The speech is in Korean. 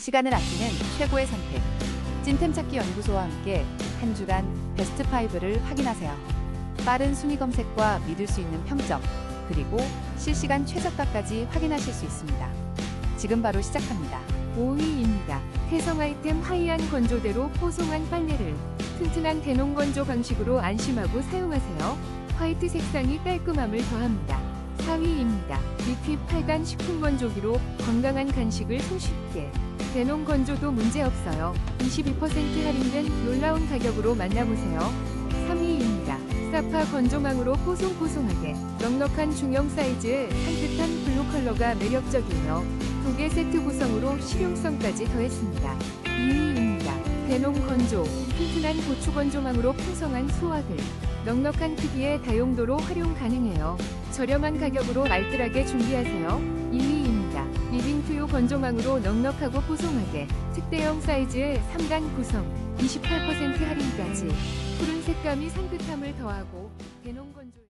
시간을 아끼는 최고의 선택. 찐템 찾기 연구소와 함께 한 주간 베스트 5를 확인하세요. 빠른 순위 검색과 믿을 수 있는 평점, 그리고 실시간 최저가까지 확인하실 수 있습니다. 지금 바로 시작합니다. 5위입니다. 해성 아이템 하이안 건조대로 포송한 빨래를 튼튼한 대농 건조 방식으로 안심하고 사용하세요. 화이트 색상이 깔끔함을 더합니다. 4위입니다. 8단 식품 건조기로 건강한 간식을 손쉽게 대농 건조도 문제없어요. 22% 할인된 놀라운 가격으로 만나보세요. 3위입니다. 사파 건조망으로 포송포송하게 넉넉한 중형 사이즈의 산뜻한 블루 컬러가 매력적이에요. 두개 세트 구성으로 실용성까지 더했습니다. 2위입니다. 대농 건조, 튼튼한 고추 건조망으로 풍성한 수확을 넉넉한 크기의 다용도로 활용 가능해요. 저렴한 가격으로 알뜰하게 준비하세요. 1위입니다. 리빙투유 건조망으로 넉넉하고 포송하게 특대형 사이즈의 3단 구성, 28% 할인까지 색감이 산뜻함을 더하고 대농 건조